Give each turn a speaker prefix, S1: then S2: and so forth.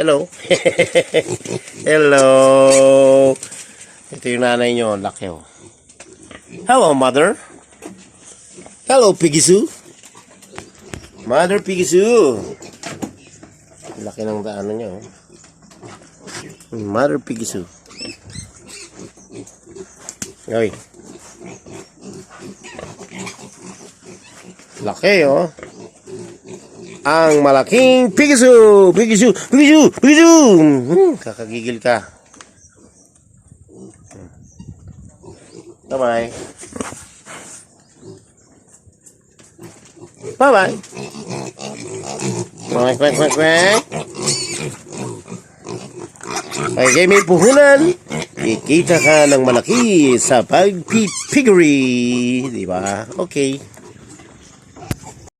S1: Hello. Hello. Ito yung nanay nyo. Laki oh. Hello, mother. Hello, Piggy Sue. Mother Piggy Sue. Laki ng daanan niya oh. Mother Piggy Sue. Oy. Laki oh. Ang malaking Pigisu! Pigisu! Pigisu! Pigisu! Hmm, kakagigil ka. Bye-bye. Bye-bye. Quack, quack, quack, quack. Okay, may puhunan. Kikita ka ng malaki sa pagpipiggery. Di ba? Okay.